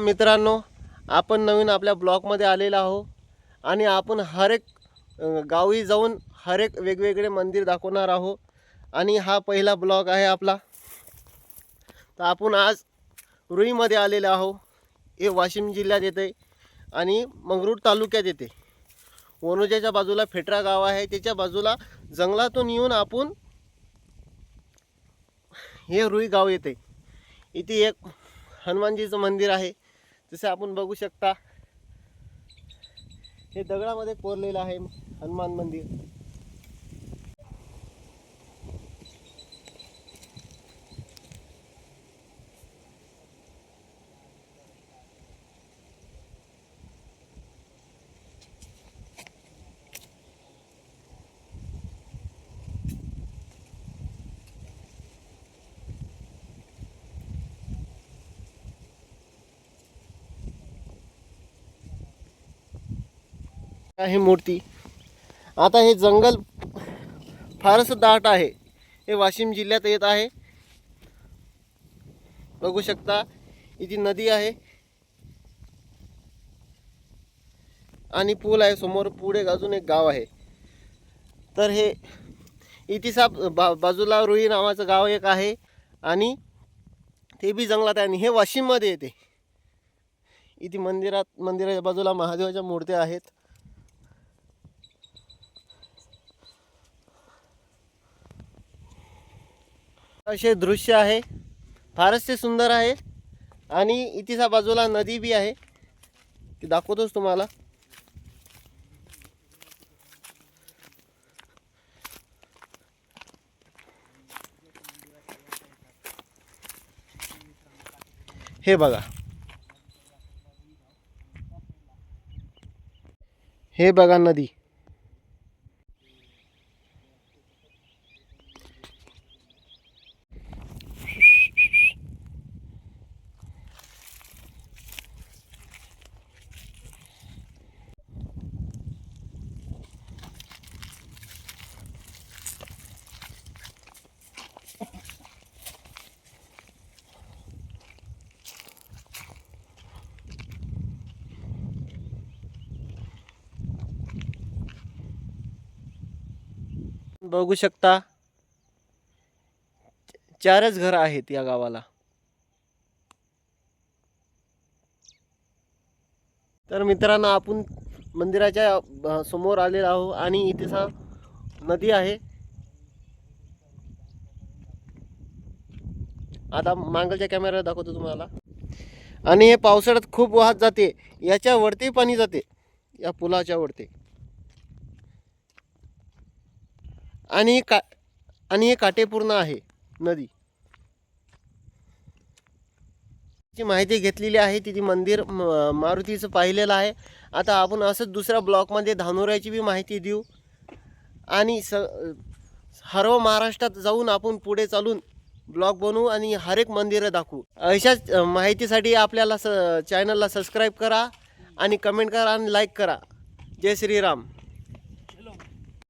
मित्रांनो आपण नवीन आपल्या ब्लॉकमध्ये आलेलो आहो आणि आपण हर एक गावी जाऊन हर एक वेगवेगळे मंदिर दाखवणार आहो आणि हा पहिला ब्लॉक आहे आपला. तर आपण आज रुईमध्ये आलेलो आहो हे वाशिम जिल्ह्यात येते आणि मंगरूळ तालुक्यात येते वनोजाच्या बाजूला फेटरा गाव आहे. त्याच्या बाजूला जंगलातून येऊन आपण हे रुई गाव येते इथे एक हनुमानजीचं मंदिर आहे. जसे आपण बघू शकता हे दगडामध्ये कोरलेलं आहे हनुमान मंदिर. आहे मूर्ती. आता हे जंगल फारच दाट आहे. हे वाशिम जिल्ह्यात येत आहे. बघू शकता इथे नदी आहे. आणि पूल आहे समोर पुढे अजून एक गाव आहे. तर हे इतिसा बा बाजूला रुई नावाचं गाव एक आहे. आणि ते बी जंगलात आहे आणि हे वाशिममध्ये येते. इथे मंदिरात मंदिराच्या बाजूला महादेवाच्या मूर्त्या आहेत. असे दृश्य आहे. फारच ते सुंदर आहे आणि इतिसा बाजूला नदी बी आहे. ती दाखवतोच तुम्हाला. हे बघा. हे बघा नदी. बघू शकता. चारच घरं आहेत या गावाला. तर मित्रांनो आपण मंदिराच्या समोर आलेलो आहो आणि इथे सा नदी आहे. आता मांगलच्या कॅमेऱ्यावर दाखवतो तुम्हाला. आणि हे पावसाळ्यात खूप वाहत जाते. याच्या वरती पाणी जाते. या पुलाच्या वरती. आणि का आणि हे काटेपूर्ण आहे नदी. ची माहिती घेतलेली आहे तिथे मंदिर म- मारुतीचं पाहिलेलं आहे. आता आपण असंच दुसऱ्या ब्लॉकमध्ये धानोऱ्याची बी माहिती देऊ. आणि स सर्व महाराष्ट्रात जाऊन आपण पुढे चालून ब्लॉग बनवू आणि हर एक मंदिरं दाखवू. अशाच माहितीसाठी आपल्याला स चॅनलला सबस्क्राईब करा आणि कमेंट करा आणि लाईक करा. जय श्रीराम.